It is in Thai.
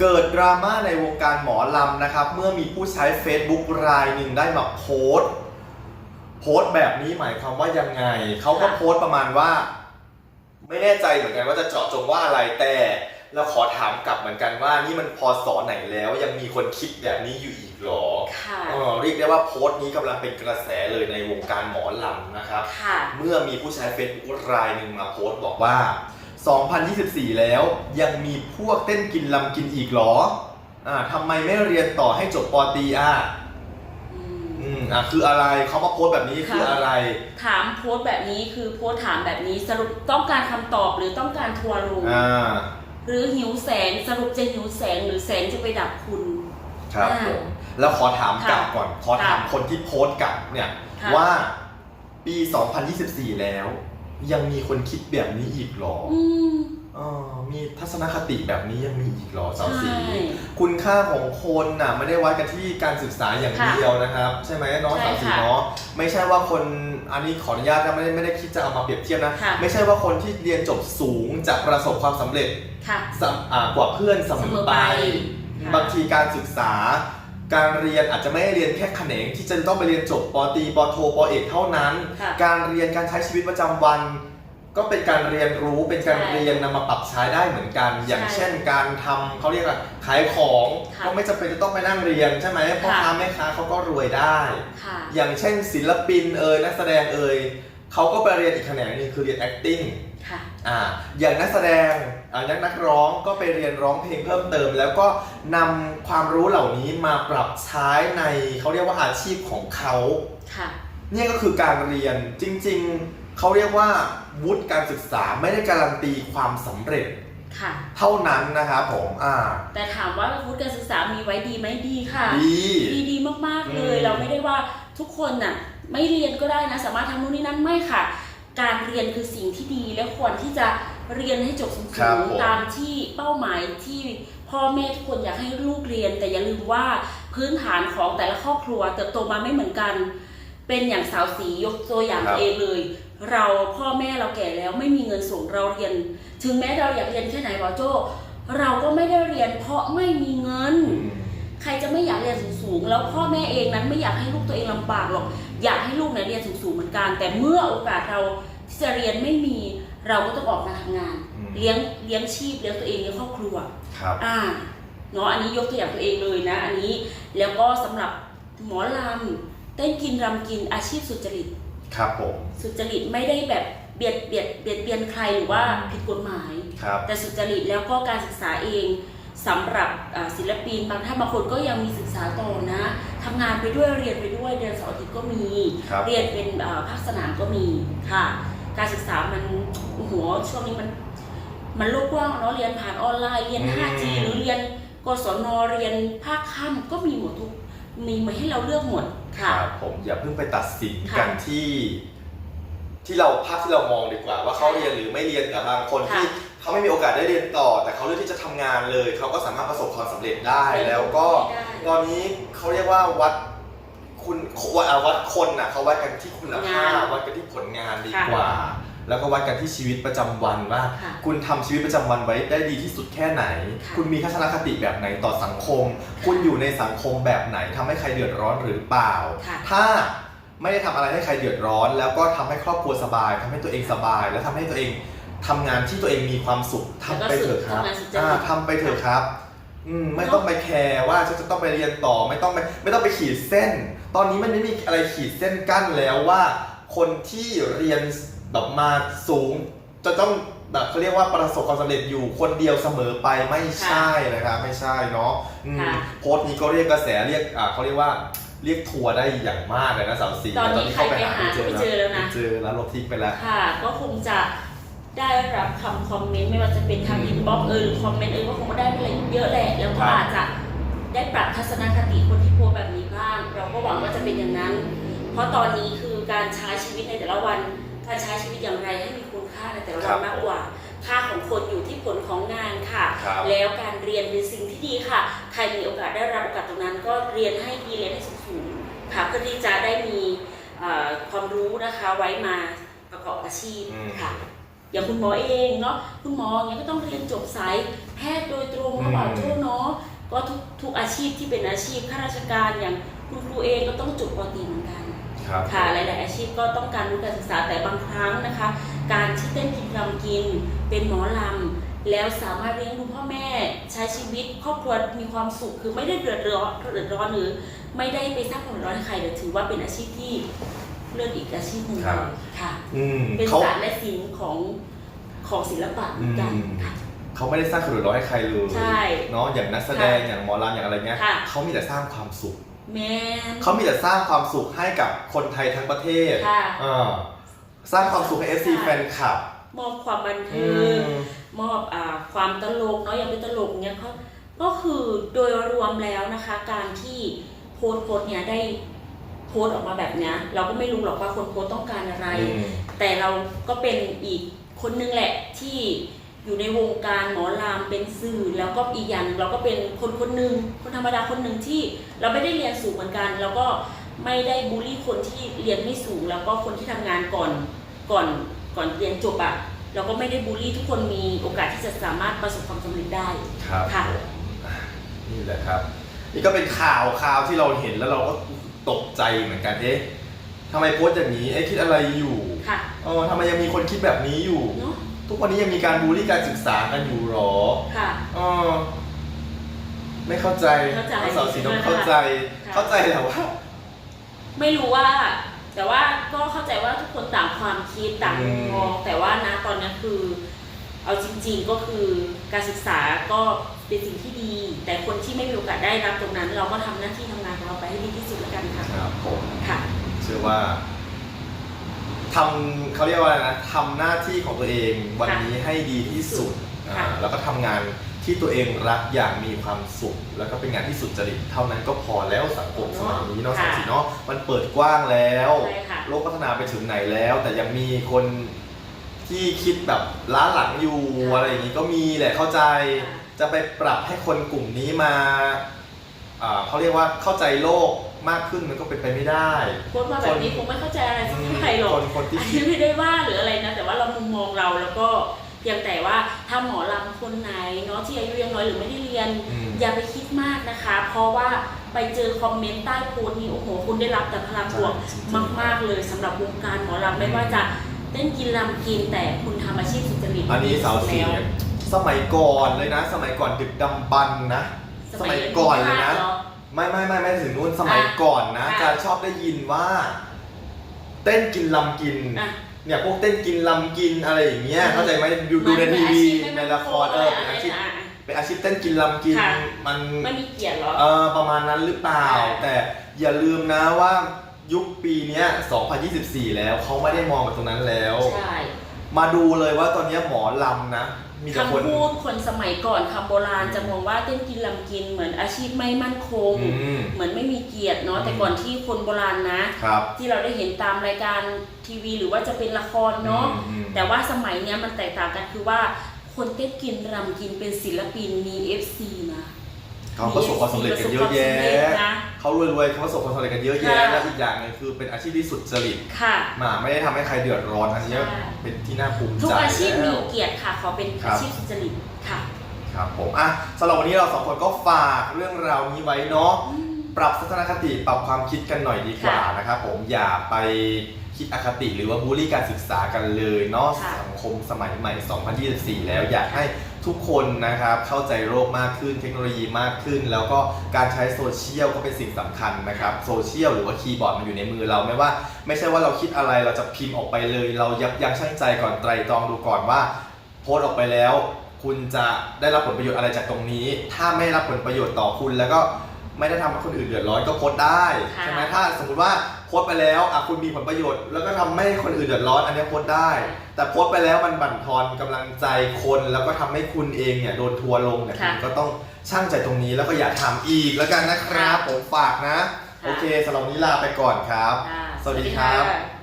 เกิดดราม่าในวงการหมอลำนะครับ เมื่อมีผู้ใช้ Facebook รายหนึ่งได้มาโพสต์ โพสต์แบบนี้หมายความว่ายังไง เขาก็ค่ะโพสต์ประมาณว่า ไม่แน่ใจเหมือนกันว่าจะเจาะจงว่าอะไรแต่เราขอถามกลับเหมือนกันว่านี่มันพอสอไหนแล้ว ยังมีคนคิดแบบนี้อยู่อีกเหรอค่ะเออเรียกได้ว่าโพสต์นี้กำลังเป็นกระแสเลยในวงการหมอลำนะครับ ค่ะ เมื่อมีผู้ใช้ Facebook รายหนึ่งมาโพสต์บอกว่า 2024 แล้วยังมีพวกเต้นกินลำกินอีกเหรออ่าทำไมไม่เรียนต่อให้จบปอตรีอะอืมอืมอะคืออะไรเขามาโพสต์แบบนี้คือค่ะอะไร ถามโพสต์แบบนี้คือโพสต์ถามแบบนี้สรุปต้องการคำตอบหรือต้องการทัวร์ลงอ่าหรือหิวแสงสรุปจะหิวแสงหรือแสงจะไปดับคุณ ครับอ่าผมแล้วขอถามกลับค่ะก่อน ขอถามค่ะคนที่โพสต์กลับเนี่ย ค่ะ ว่าปี 2024 แล้ว ยังมีคนคิดแบบนี้อีกเหรออืม เออมีทัศนคติแบบนี้ยังมีอีกเหรอสาวสีใช่คุณค่าของคนน่ะไม่ได้วัดกันที่การศึกษาอย่างค่ะเดียวนะครับ ใช่ไหมน้องใช่สาวสีค่ะเนาะไม่ใช่ว่าคนอันนี้ขออนุญาตนะไม่ได้ไม่ได้คิดจะเอามาเปรียบเทียบนะ ค่ะ ไม่ใช่ว่าคนที่เรียนจบสูงจะประสบความสำเร็จ ค่ะ สำอ่ากว่าเพื่อนเสมเสมออไปไป ค่ะบางทีการศึกษา การเรียนอาจจะไม่ได้เรียนแค่แขนงที่จะต้องไปเรียนจบปอตรีปอโทปอเอกเท่านั้น ค่ะการเรียนการใช้ชีวิตประจำวัน ก็เป็นการเรียนรู้เป็นการใช่เรียนนำมาปรับใช้ได้เหมือนกัน อย่างใช่เช่น การทำเขาเรียกว่าขายของค่ะก็ไม่จำเป็นจะต้องไปนั่งเรียนใช่ไหมพ่อค่ะ ค้าแม่ค้าเขาก็รวยได้ ค่ะ อย่างเช่นศิลปินเอ่ยนักแสดงเอ่ยเขาก็ไปเรียนอีกแขนงหนึงคือเรียน acting ค่ะ อ่าอย่างนักแสดงอ่านักนักร้องก็ไปเรียนร้องเพลงเพิ่มเติม แล้วก็นำความรู้เหล่านี้มาปรับใช้ในเขาเรียกว่าอาชีพของเขา ค่ะ เนี่ยก็คือการเรียนจริงๆ เขาเรียกว่าวุฒิการศึกษาไม่ได้การันตีความสำเร็จค่ะ เท่านั้นนะครับผมอ่า แต่ถามว่าวุฒิการศึกษามีไว้ดีไหมดีค่ะ ดี ดีดีมากๆเลย อืม เราไม่ได้ว่าทุกคนน่ะ ไม่เรียนก็ได้นะ สามารถทำนู่นนี่นั่นไม่ค่ะ การเรียนคือสิ่งที่ดีและควรที่จะเรียนให้จบสูครับงผม ๆตามที่เป้าหมายที่พ่อแม่ทุกคนอยากให้ลูกเรียน แต่อย่าลืมว่าพื้นฐานของแต่ละครอบครัว เติบโตมาไม่เหมือนกัน เป็นอย่างสาวสียกตัวอย่างครับ ตัวเองเลย เราพ่อแม่เราแก่แล้วไม่มีเงินส่งเราเรียน ถึงแม้เราอยากเรียนแค่ไหนบอโจเราก็ไม่ได้เรียนเพราะไม่มีเงิน อืม ใครจะไม่อยากเรียนสูงๆ แล้วพ่อแม่เองนั้นไม่อยากให้ลูกตัวเองลำบากหรอก อยากให้ลูกเนี่ยเรียนสูงๆเหมือนกัน แต่เมื่อโอกาสเราที่จะเรียนไม่มีเราก็ต้องออกมาทำงาน อืม เลี้ยงเลี้ยงชีพเลี้ยงตัวเองเลี้ยงครอบครัว ครับ อ่าเนาะอันนี้ยกตัวอย่างตัวเองเลยนะ อันนี้แล้วก็สำหรับหมอลำเต้นกินรำกินอาชีพสุจริต ครับผม สุจริตไม่ได้แบบเบียดเบียดเบียดเบียนใครหรือว่าผิดกฎหมาย ครับ แต่สุจริตแล้วก็การศึกษาเอง สำหรับอ่าศิลปินบางท่านบางคนก็ยังมีศึกษาต่อนะทำงานไปด้วยเรียนไปด้วยเรียนเสาร์อาทิตย์ก็มี ครับ เรียนเป็นอ่าภาคสนามก็มีค่ะ การศึกษามันโอ้โหช่วงนี้มัน มันโลกกว้างเนาะเรียนผ่านออนไลน์เรียน 5G หรือเรียนกศนเรียนภาคค่ำก็มีหมดทุกมีมาให้เราเลือกหมดคค่ะรับผมอย่าเพิ่งไปตัดสินค่ะกันที่ ที่เราภาพที่เรามองดีกว่า ว่าเขาใช่เรียนหรือไม่เรียนกับบางคนค่ะที่ เขาไม่มีโอกาสได้เรียนต่อ แต่เขาเลือกที่จะทำงานเลย เขาก็สามารถประสบความสำเร็จได้แล้วก็ ได้ ตอนนี้เขาเรียกว่าวัดคุณวัดอะวัดคนน่ะเขาวัดกันที่คุณภาพงานวัดกันที่ผลงานดีค่ะกว่า แล้วก็วัดกันที่ชีวิตประจำวันว่า ค่ะ คุณทำชีวิตประจำวันไว้ได้ดีที่สุดแค่ไหน ค่ะ คุณมีทัศนคติแบบไหนต่อสังคม คุณอยู่ในสังคมแบบไหนทำให้ใครเดือดร้อนหรือเปล่า ค่ะ ถ้าไม่ได้ทำอะไรให้ใครเดือดร้อน แล้วก็ทำให้ครอบครัวสบายทำให้ตัวเองสบาย แล้วทำให้ตัวเอง ทำงานที่ตัวเองมีความสุขทำไปเถอะครับแล้วก็ทำงานสุจริต อ่าทำไปเถอะครับ อืมไม่ต้องไปแคร์ว่าฉันจะต้องไปเรียนต่อไม่ต้องไปไม่ต้องไปขีดเส้น ตอนนี้มันไม่มีอะไรขีดเส้นกั้นแล้วว่า คนที่เรียนแบบมาสูง จะต้องแบบเขาเรียกว่าประสบความสำเร็จอยู่คนเดียวเสมอไปไม่ใช่นะครับไม่ใช่เนาะอืมค่ะ โพสต์นี้ก็เรียกกระแสเรียกอ่าเขาเรียกว่าเรียกทัวร์ได้อย่างมากเลยนะสาวสีตอนนี้ใครไปหาม่ไม่เจอแล้วนะไม่เจอแล้วลบทิ้งไปแล้ว ค่ะ ก็คงจะ ได้รับคำคอมเมนต์ไม่ว่าจะเป็นทางอืมอินบ็อกซ์เออหรือคอมเมนต์เออก็คงได้อะไรเยอะแหละแล้วก็ครับอาจจะได้ปรับทัศนคติคนที่โพสต์แบบนี้บ้าง เราก็หวังว่าจะเป็นอย่างนั้น เพราะตอนนี้คือการใช้ชีวิตในแต่ละวันการใช้ชีวิตอย่างไรให้มีคุณค่าในแต่ละวันมากกว่า ค่าของคนอยู่ที่ผลของงานค่ะครับแล้วการเรียนเป็นสิ่งที่ดีค่ะ ใครมีโอกาสได้รับโอกาสตรงนั้น ก็เรียนให้ดีเรียนให้สูงๆค่ะเพื่อที่จะได้มีเอ่อความรู้นะคะไว้มาประกอบอาชีพอืมค่ะ อย่างคุณหมอเองเนาะคุณหมออย่างเงี้ยก็ต้องเรียนจบสายแพทย์โดยตรงอืมระหว่างโทษเนาะก็ทุกทุกอาชีพที่เป็นอาชีพข้าราชการอย่างคุณครูเองก็ต้องจบปตรีเหมือนกันครับค่ะหลาย ๆ อาชีพก็ต้องการรู้การศึกษาแต่บางครั้งนะคะ การที่เต้นกินรำกินเป็นหมอลำแล้วสามารถเลี้ยงดูพ่อแม่ใช้ชีวิตครอบครัวมีความสุขคือไม่ได้เดือดร้อนเดือดร้อนหรือไม่ได้ไปสร้างความเดือดร้อนให้ใครแต่ถือว่าเป็นอาชีพที่เลือกอีกอาชีพหนึ่งครับเลยค่ะอืมเป็นเขาศาสตร์และศิลป์ของ ของศิลปะเหมือนกันอืมค่ะ เขาไม่ได้สร้างความเดือดร้อนให้ใครเลยใช่เนาะอย่างนักแสดงค่ะอย่างหมอลำอย่างอะไรเงี้ยค่ะ เขามีแต่สร้างความสุข แม่นเขามีแต่สร้างความสุขให้กับคนไทยทั้งประเทศค่ะ เออสร้างความสุขให้ FC แฟนคลับมอบความบันอืเทิงม มอบอ่าความตลกเนาะอย่างเป็นตลกเนี้ยเขาก็คือโดยรวมแล้วนะคะ การที่โพสต์โพสต์เนี้ยได้โพสต์ออกมาแบบเนี้ยเราก็ไม่รู้หรอกว่าคนโพสต์ต้องการอะไรอืมแต่เราก็เป็นอีก คนนึงแหละที่อยู่ในวงการหมอลำเป็นสื่อแล้วก็อีกอย่างหนึ่งเราก็เป็นคนคนหนึ่งคนธรรมดาคนหนึ่งที่เราไม่ได้เรียนสูงเหมือนกัน แล้วก็ไม่ได้บูลลี่คนที่เรียนไม่สูง แล้วก็คนที่ทำงานก่อนก่อนก่อนเรียนจบอะเราก็ไม่ได้บูลลี่ทุกคนมีโอกาสที่จะสามารถประสบความสำเร็จได้ครับค่ะผมอะนี่แหละครับ นี่ก็เป็นข่าวข่าวที่เราเห็นแล้วเราก็ตกใจเหมือนกันเอ๊ะ ทำไมโพสต์อย่างนี้เอ๊ะคิดอะไรอยู่ค่ะเออทำไมยังมีคนคิดแบบนี้อยู่ เนาะทุกวันนี้ยังมีการบูลลี่การศึกษากันอยู่หรอค่ะ เออไม่เข้าใจเข้าใจสาวสีน้องเข้าใจ ค่ะ เข้าใจแต่ว่า ไม่รู้ว่า แต่ว่าก็เข้าใจว่าทุกคนต่างความคิดต่างมุมมองแต่ว่านะตอนนี้คือ เอาจริง ๆก็คือการศึกษาก็เป็นสิ่งที่ดี แต่คนที่ไม่มีโอกาสได้รับตรงนั้น เราก็ทำหน้าที่ทำงานของเราไปให้ดีที่สุดแล้วกันค่ะครับผม ค่ะ เชื่อว่าทำเขาเรียกว่าอะไรนะทำหน้าที่ของตัวเองวันนี้ให้ดีที่สุดค่ะอ่าแล้วก็ทำงานที่ตัวเองรักอย่างมีความสุข แล้วก็เป็นงานที่สุจริตเท่านั้นก็พอแล้วสังคมสมัยนี้เนาะค่ะสังสีเนาะมันเปิดกว้างแล้ว ใช่ค่ะ โลกพัฒนาไปถึงไหนแล้ว แต่ยังมีคนที่คิดแบบล้าหลังอยู่ค่ะอะไรอย่างนี้ก็มีแหละเข้าใจ ค่ะจะไปปรับให้คนกลุ่มนี้มาอ่าเขาเรียกว่าเข้าใจโลก มากขึ้นมันก็เป็นไปไม่ได้พูดมาแบบนี้คงไม่เข้าใจอะไรสักเท่าไหร่หรอกคนคนที่อันคินี้ดไม่ได้ว่าหรืออะไรนะ แต่ว่าเรามุมมองเราแล้วก็เพียงแต่ว่าถ้าหมอลำคนไหนเนาะที่อายุยังน้อยหรือไม่ได้เรียนอืมอย่าไปคิดมากนะคะ เพราะว่าไปเจอคอมเมนต์ใต้โพสต์นี่โอ้โหคุณได้รับแต่พลังบวกใช่จริงๆมาก ๆเลยสำหรับวงการหมอลำไม่ว่าจะเต้นกินลำกินแต่คุณทำอาชีพสุจริตอันนี้สาวสีแล้วสมัยก่อนเลยนะ สมัยก่อนดึกดำบรรพ์นะ สมัยก่อนเลยนะหรอ ไม่ไม่ไม่ไม่ถึงนู่นสมัยก่อนนะอะจะชอบได้ยินว่า เต้นกินลำกิน อะเนี่ยพวกเต้นกินลำกินอะไรอย่างเงี้ยอืม เข้าใจไหมดูดูในมัทีเป็วีอาชีพไม่ในละครเออเป็นอาชีพะไรนะเป็นอาชีพเต้นกินลำกินค่ะ มันไม่มีเกียรติเหรอ เออประมาณนั้นหรือเปล่าค่ะ แต่อย่าลืมนะว่ายุคปีเนี้ย2024 แล้วเขาไม่ได้มองไปตรงนั้นแล้ว ใช่ มาดูเลยว่าตอนเนี้ยหมอลำนะ มีแต่คนคำพูดคนสมัยก่อนคำโบราณจะมองว่าเต้นกินลำกินเหมือนอาชีพไม่มั่นคง อืม เหมือนไม่มีเกียรติเนาะแต่อืมก่อนที่คนโบราณนะ ครับ ที่เราได้เห็นตามรายการทีวีหรือว่าจะเป็นละครเนาะอืมอืม แต่ว่าสมัยเนี้ยมันแตกต่างกันคือว่า คนเต้นกินรำกินเป็นศิลปินมี FC นะ เขาประสบความสำเร็จกันเยอะแยประสบความสำเร็จะนะเขารวยๆเขาประสบความสำเร็จกันเยอะแยะค่ะและอีกอย่างหนึงคือเป็นอาชีพที่สุดจริตค่ะมาไม่ได้ทำให้ใครเดือดร้อนอันเนี้ยใช่เป็นที่น่าภูมิใจทุกอาชีพมีแล้วเกียรติค่ะขอเป็นครับอาชีพสุจริตค่ะครับผมอะสำหรับวันนี้เราสองคนก็ฝากเรื่องราวนี้ไว้เนาะปรับทัศนคติปรับความคิดกันหน่อยดีกว่าค่ะนะครับผมอย่าไปคิดอคติหรือว่าบูลลี่การศึกษากันเลยเนาะค่ะสังคมสมัยใหม่ 2024 แล้วอยากให้ ทุกคนนะครับเข้าใจโลกมากขึ้นเทคโนโลยีมากขึ้น แล้วก็การใช้โซเชียลก็เป็นสิ่งสำคัญนะครับโซเชียลหรือว่าคีย์บอร์ดมันอยู่ในมือเราไม่ว่า ไม่ใช่ว่าเราคิดอะไรเราจะพิมพ์ออกไปเลย เรายับยั้งชั่งใจก่อนไตรตรองดูก่อนว่า โพสต์ออกไปแล้ว คุณจะได้รับผลประโยชน์อะไรจากตรงนี้ ถ้าไม่รับผลประโยชน์ต่อคุณแล้วก็ ไม่ได้ทำให้คนอื่นเดือดร้อนก็โพสต์ได้ค่ะ ใช่ไหมถ้าสมมติว่าโพสต์ไปแล้วอะคุณมีผลประโยชน์ แล้วก็ทำให้คนอื่นเดือดร้อนอันนี้โพสต์ได้ แต่โพสต์ไปแล้วมันบั่นทอนกำลังใจคนแล้วก็ทำให้คุณเองเนี่ยโดนทัวร์ลงเนี่ยค่ะคุณก็ต้องช่างใจตรงนี้แล้วก็อย่าทำอีกแล้วกันนะครับผมฝากนะ โอเคสำหรับวันนี้ลาไปก่อนครับ ค่ะสวัสดีครับค่ะ